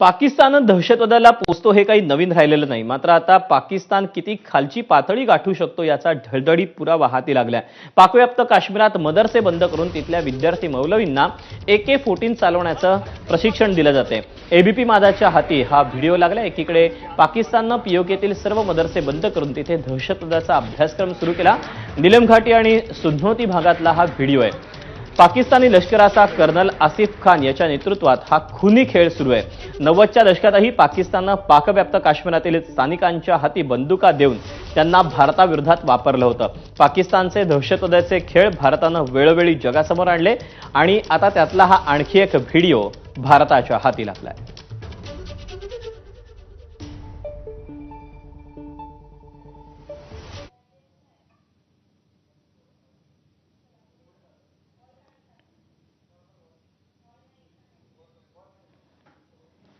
पाकिस्तान दहशतवादाला पोचतो हे काही नवीन राहिलेलं नाही. मात्र आता पाकिस्तान किती खालची पातळी गाठू शकतो याचा ढळढळीत पुरावा हाती लागलाय. पाकव्याप्त काश्मीरात मदरसे बंद करून तिथल्या विद्यार्थी मौलवींना ए के फोर्टीन चालवण्याचं प्रशिक्षण दिलं जाते एबीपी मादाच्या हाती हा व्हिडिओ लागला एकीकडे पाकिस्ताननं पीओकेतील सर्व मदरसे बंद करून तिथे दहशतवादाचा अभ्यासक्रम सुरू केला. निलमघाटी आणि सुधनोती भागातला हा व्हिडिओ आहे. पाकिस्तानी लष्कराचा कर्नल आसिफ खान याच्या नेतृत्वात हा खुनी खेळ सुरू आहे. नव्वदच्या दशकातही पाकिस्ताननं पाकव्याप्त काश्मीरातील स्थानिकांच्या हाती बंदुका देऊन त्यांना भारताविरोधात वापरलं होतं. पाकिस्तानचे दहशतवादाचे खेळ भारतानं वेळोवेळी जगासमोर आणले आणि आता त्यातला हा आणखी एक व्हिडिओ भारताच्या हाती लागलाय.